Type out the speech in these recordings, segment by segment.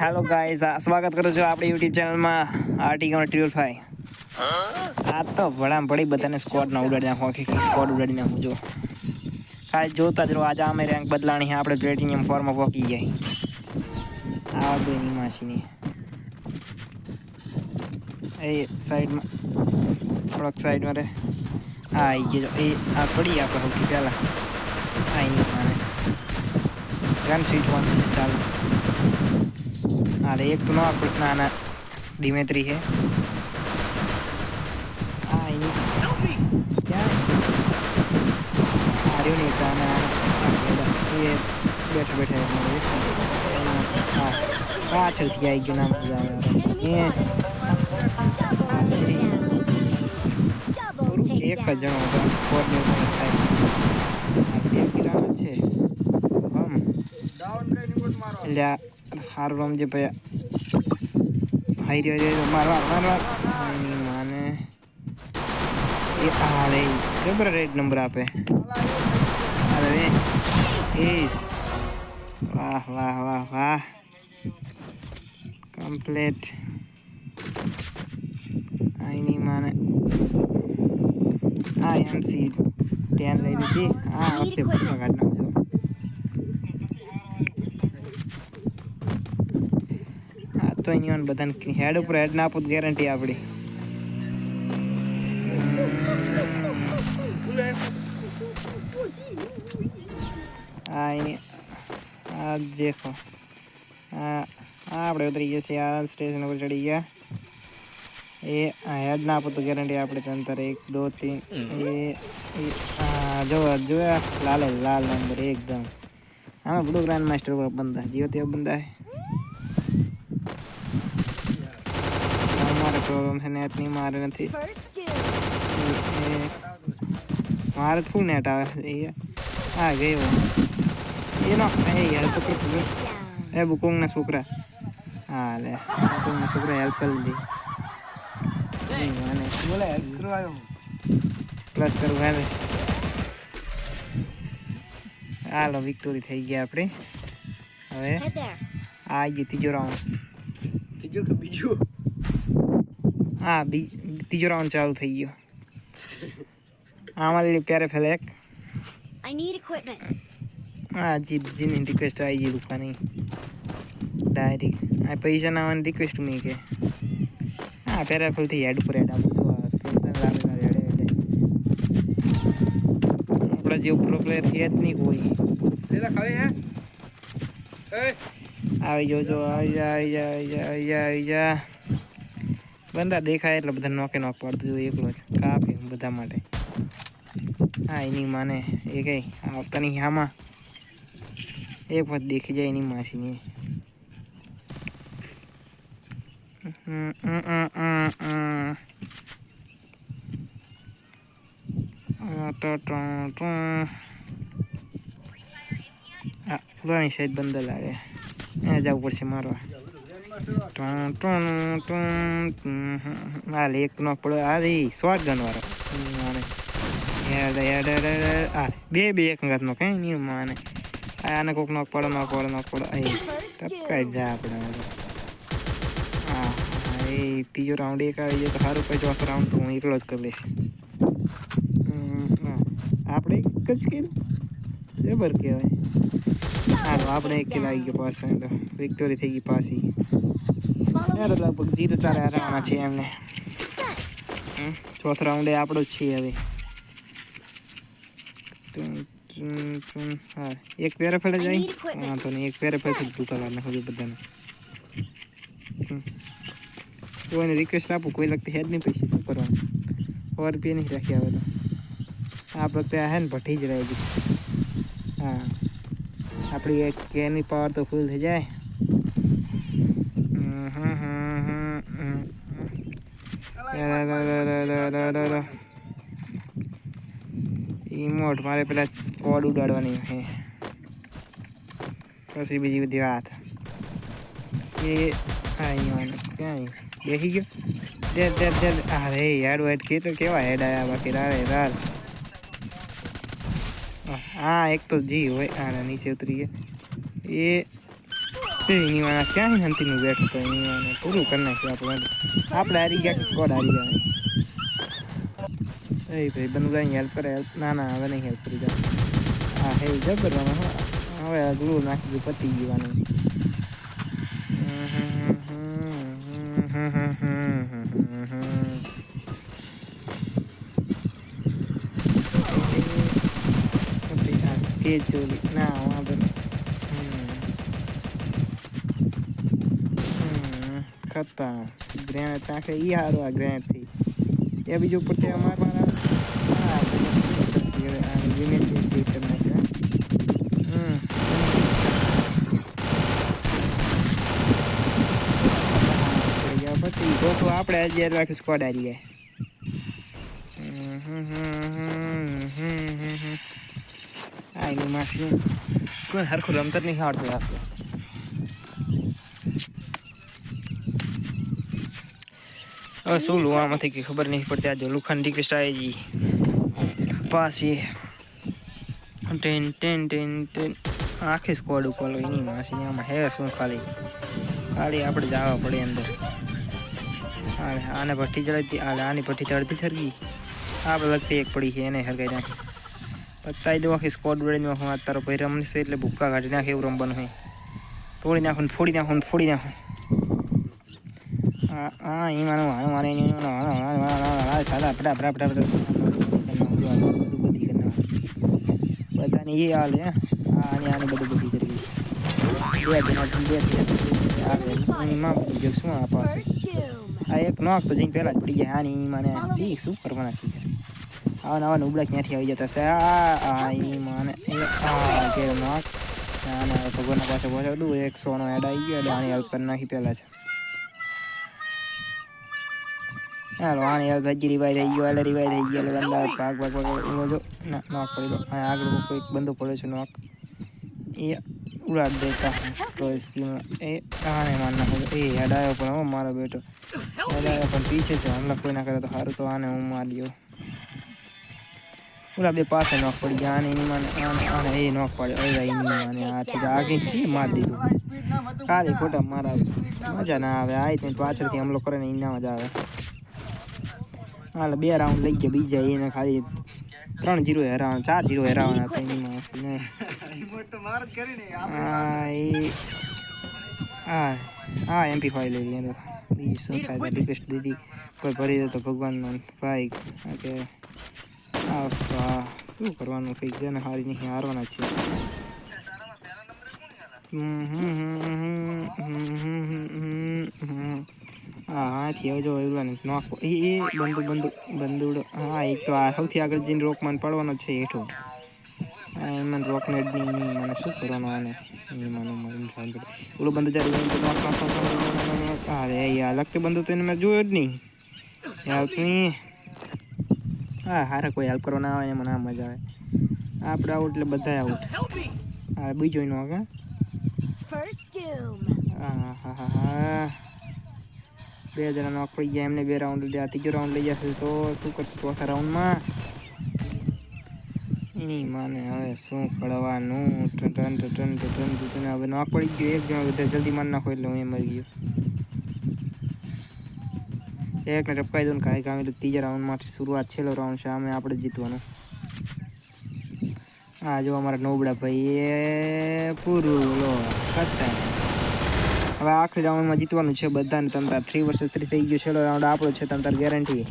Hello guys સ્વાગત કરું છું આપણી યુટ્યુબ ચેનલમાં આર્ટિકલ ટ્રિપલ ફાઈવ. આ તો ભડામ પડી બધાને સ્કોડના ઉડાડી નાખો આખી સ્કોડ ઉડાડી નાખું જો ખાલી જોતા જ રહો, આજે અમે રેન્ક બદલાણી આપણે પ્લેટિનિયમ ફોર્મમાં પહોંચી જાય આ બે માસીની એ સાઈડમાં થોડોક સાઈડમાં રે. હા આવી ગયો. એ, આ પડી આપણે સૌથી પહેલાં. આ માને ગન સ્વીટ વાંધો ચાલો. અરે એક તો ના ના ના દિમેત્રી છે આ એની ક્યાં આર્યો નહીં કાના એ બેઠા બેઠા હા પાછળથી આવી ગયો નામ મજા આવે એ એક જ જણો હતો સ્કોરને થાય આ બે કિરાનો છે હમ એટલે આ સારું રમજે ભાઈ હાઈ રહ્યો રહ્યો મારવા મારવા એની માને એ હા રે જબર રેડ નંબર આપે અરે રે એસ વાહ વાહ વાહ વાહ કમ્પ્લીટ આઈની માને આ એમસી ટેન લઈ લીધી હા ઓકે કાઢ નાખજો આ તો અહીંયા બધાને હેડ ઉપર હેડ ના આપું ગેરંટી આપણી આ અહીં આ દેખો. આપણે ઉતરી ગયા છીએ આ સ્ટેશન ઉપર ચડી ગયા. એ હેડ ના આપું તો ગેરંટી આપણે તંતર એક દો તીન એ આ જોયા? લાલ લાલ નંબર એકદમ. આમાં બધું ગ્રાન્ડ માસ્ટર પર બંધા જીવો તેવો બંધા હે મારે પ્રોબ્લેમ છે નેટ નહીં મારે નથી. મારે ફૂલ નેટ આવે છે હા ગયો. એનો એ હેલ્પ કરી એ બુકોંગના છોકરા. હા લે બુકોંગના છોકરા હેલ્પ કરી મને પ્લસ કરવું હાલે હાલો વિક્ટોરી થઈ ગયા આપણે. હવે આ ગયું ત્રીજો રાઉન્ડ બીજું કે બીજું? હા બી ત્રીજો રાઉન્ડ ચાલુ થઈ ગયો આમાં લીધી પ્યારે ફેલે એક I need equipment. હા જી જીની રિક્વેસ્ટ આવી ગઈ દુકાની ડાયરેક્ટ આ પૈસા ના આવવાની રિક્વેસ્ટ મી કે હા પેરા ફૂલથી હેડ ઉપર હેડ આપું છું આ તને લાગે લાગે હેડે હેડે આપણા જેવું પ્રો પ્લેયર છે જ નહીં કોઈ લેલા ખાવે હે એ આવી જો જો આવી જા આવી જા આવી જા આવી જા આવી જા બંદા દેખાય એટલે બધા નોકે નોક પાડતું જોયું એકલો જ. કાપી બધા માટે. હા, એની માને એ કઈ આવતાની હામાં. એક વખત દેખી જાય એની માસીની. સાઈડ બંદર લાગે. એને જવું પડશે મારવા. હાલ એક નો પડ્યો આ રે શોર્ટ ગન વાળો હમ, માને હેડ હેડ હેડ હેડ. આ બે બે એક અંગાતનો કઈ નહીં માને આને કોક નોક પડો નોક પડો નોક પડો એ ટપકાઈ જા આપણે હવે. હા હા, એ ત્રીજો રાઉન્ડ એક આવી જાય તો સારું પછી ચોથો રાઉન્ડ તો હું એકલો જ કરી લઈશ હમ, હા. આપણે એક જ કિલ જબર કહેવાય હાલો આપણે એક કિલ આવી ગયો પાછો એટલે વિક્ટોરી થઈ ગઈ પાછી Follow યાર me. લગભગ જીરો ચારે હરાવવાના છે એમને Thanks. હમ, ચોથો રાઉન્ડ એ આપણો જ છે હવે ટુન, ટુન, ટુન. હા એક પેરે ફેડે I જાય need equipment. વાંધો નહીં એક પેરે ફેરથી જ ભૂકા કાઢ નાખો બધાને હમ. કોઈને રિક્વેસ્ટ આપું કોઈ લગતી હેડ નહીં પૈસા શું કરવાનું સો રૂપિયા નહીં રાખ્યા હવે તો આપણે ત્યાં હે ને ભઠ્ઠી જ રહી ગઈ હા આપણી એક કેની પાવર તો ફૂલ થઈ જાય. હમ, હમ, હમ, હમ, હમ, હમ. ઈમોટ મારે પેલા સ્કોડ ઉડાડવાની છે. પછી બીજી બધી વાત. એ હા અહીંયા ક્યાં બેસી ગયો. દે દે દે અરે હેડ વેડ કે કેવા હેડ આયા બાકી? રારે રાર હા, એક તો જી હોય, આના નીચે ઉતરી ગયા. એ એની વાળા ક્યાં હંતીનું બેઠ તો એની વાળા પૂરું કરી નાખ્યું આપણે આપણે હારી ગયા સ્કોડ હારી ગયા? એ ભાઈ બનુ હેલ્પ કરે, help- ના ના, હવે નહીં હેલ્પ કરી જાય હા હે, જબર હવે આ ગ્લુ નાખી દીધું પતી ગયું બે ચોલી ના વાંધો ખતા ગ્રેનેડ તાંખે ઈ હારો આ ગ્રેનેડથી એ બીજું ઉપરથી અમારા મારા ગમે તે પછી ગોખો આપણે હજાર લાખ સ્કોડ આવી જાય આ એની માસી કોઈ હરખું હવે શું લુવામાંથી કે ખબર નહીં પડતી આજે લુખંડી કે સ્ટાઈજી પાછી ટેન ટેન ટેન ટેન એની માસી આમાં હે શું ખાલી ખાલી આપણે જવા પડે અંદર આને ભઠ્ઠી ચડાવી હાલે આની ભઠ્ઠી ચડતી સરગી આપણે લગતી એક પડી છે એને પતાઈ દો આખી સ્કોડ નાખું આ તારો ભાઈ રમશે એટલે ભૂક્કા કાઢી નાખે એવું રમવાનું હોય. તોડી નાખું ને ફોડી નાખું ને ફોડી નાખું. હા એ માનો માનો મારે એની સાદા પટા બધી કરી એ હાલ હે. આની આની બધું બધી કરી બે શું આ પાસે આ એક નોક તો જઈને પહેલાં જ પડી ગયા. આની મને શું કરવાના છે? આવા નવા ઉબળા ક્યાંથી આવી જતા છે આ મને કે નોક આના ભગવાનના પાસે પહોંચાડું એકસો નો એડ આવી ગયો એટલે આની હેલ્પ કરી નાખી પેલા છે હાલો આની હેલ્પ હજી રિવાઈ થઈ ગયો એટલે રિવાઈ થઈ ગયો એટલે બંદા ભાગ ભાગ ભાગ એવો જો ના નોક પડી દો આ આગળ કોઈક બંદો પડ્યો છે નોક એ ઉડાડ દેતા તો સ્કીમ એ આને માર નાખો એ હેડ પણ હો મારો બેટો હેડ પણ પીછે છે હમણાં કોઈ ના કરે તો સારું તો આને હું મારી દઉં ઓલા બે પાસે નોક પડી ગયા આને એની માને આને આને એ નોક પડ્યો ઓલા એની માને આ તો આગળથી માર દીધું? ખાલી ખોટા મારા મજા ના આવે, આ રીતે પાછળથી હમલો કરે ને એના મજા આવે. હાલ બે રાઉન્ડ લઈ ગયા, બીજા એને ખાલી ત્રણ જીરો હેરાવાના, ચાર જીરો હેરાવાના હતા એની એ, હા હા એમપી ફાઈલ લઈ લીધો બીજું શું થાય દીધી, કોઈ ભરી દે તો ભગવાનનો ભાઈ કે શું કરવાનું કઈ છે ને હારી નહીં હારવાના છે હા હા એક તો આ સૌથી આગળ જઈને રોકમાન પડવાનો છે હેઠો એમાં રોકને જ નહીં શું કરવાનું આને ઓલું બંદુ ચાલુ અરે યાર તો એને મેં જોયો જ નહીં હા હારે કોઈ હેલ્પ કરવાના આવે એમાં આ મજા આવે. આપણે આઉટ એટલે બધા આઉટ હા બીજો નો આગળ. બે જણા નોક પડી ગયા એમને બે રાઉન્ડ લીધા. ત્રીજો રાઉન્ડ લઈ જશે તો શું કરશું ચોથા રાઉન્ડમાં એની માને હવે શું કરવાનું? ટન ટન ટન ટન ટન ટન હવે નોક પડી ગયો એક જણો બધા જલ્દી મારી નાખો એટલે હું એ મરી ગયો. એકને ટપકાઈ દઉં ને કાંઈ કામ એટલે ત્રીજા રાઉન્ડમાંથી શરૂઆત છેલ્લો રાઉન્ડ છે આમે આપણે જીતવાનું. હા જો અમારા નોબડા ભાઈ એ પૂરું હવે આખરી રાઉન્ડમાં જીતવાનું છે બધાને તમતાર થ્રી વર્સેસ થ્રી થઈ ગયું, છેલ્લો રાઉન્ડ આપણો છે તમતાર ગેરંટી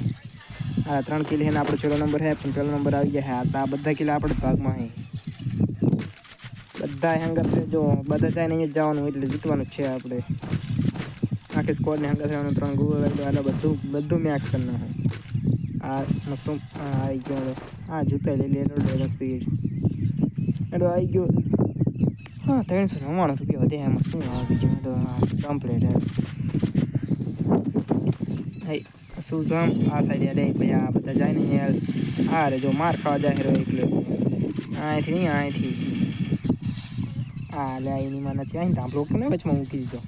હા ત્રણ કિલ છે ને, આપણો છેલ્લો નંબર છે, પણ પહેલો નંબર આવી જાય. આ બધા કિલ્લા આપણે ભાગમાં હે બધા હેંગર જો, બધા જાય ને અહીંયા જવાનું એટલે જીતવાનું છે આપણે. આખી સ્કોડને હંગત રહેવાનું ત્રણ ગોળ એટલે બધું બધું મેચ કરી નાખું આ મશરૂમ આ આવી ગયો આ જૂતા લઈ લે ડ્રેગન સ્પીડ એટલે આવી ગયો. હા, ત્રણસો નવ્વાણું રૂપિયા વધે એમાં. શું આવે બીજું કમ્પ્લેટ હઈ શું જમ? આ સાઈડ લે, ભાઈ, આ બધા જાય ને યાર. હા રે, જો માર ખાવા જાય રહ્યો એકલો. અહીંથી નહીં અહીંથી. હા લે એની માં નથી અહીં તાંભલો કે વચમાં મૂકી દીધો.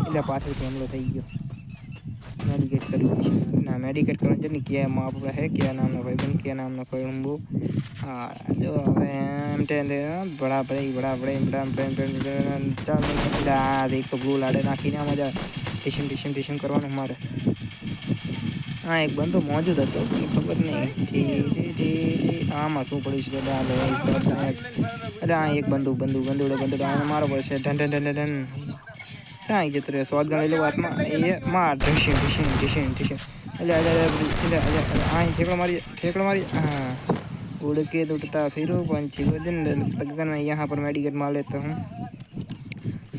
એટલે પાછળ હમલો થઈ ગયો. મેડિકેટ કરવી પડશે ના મેડિકેટ કરવાનું છે ને ક્યાં માં આપણે હે નામનો ભાઈ પણ ક્યાં નામનો કોઈ ઊંબો. હા જો હવે એમ તે બડા ભાઈ બડા ભાઈ ચાલ એક તો ગુલ લાડે નાખીને મજા ટીશન ટીશન ટીશન કરવાનું મારે. હા એક બંદો મોજૂદ હતો પણ ખબર નહીં ઠી ઠી ઠી ઠી આમાં શું પડ્યું છે દાદા લે અરે હા એક બંદૂક બંદૂક બંદૂડો બંદૂડો આને મારો પડશે ઢન ઢન ઢન ઢન ક્યાં આવી જતો રહ્યો સ્વાદ ગણ લઈ લો હાથમાં એ માર ઢીશી ઢીશી ઢીશી ઢીશી એટલે એટલે એટલે એટલે હા ઠેકડો મારી ઠેકડો મારી हाँ उड़ के उड़ता फिरो पंछी को दिन दस्तगन में यहाँ पर मेडिकेट मार लेता हूँ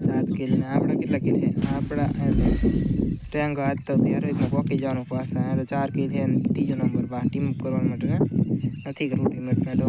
સાત કિલ ને આપણા કેટલા કિલ છે? આપણા ટેંગો આજ તો હેરોઇકમાં પોકી જવાનું એટલે ચાર કિલ છે ત્રીજો નંબર પા ટીમ કરવા માટે નથી કરવું ટીમ તો.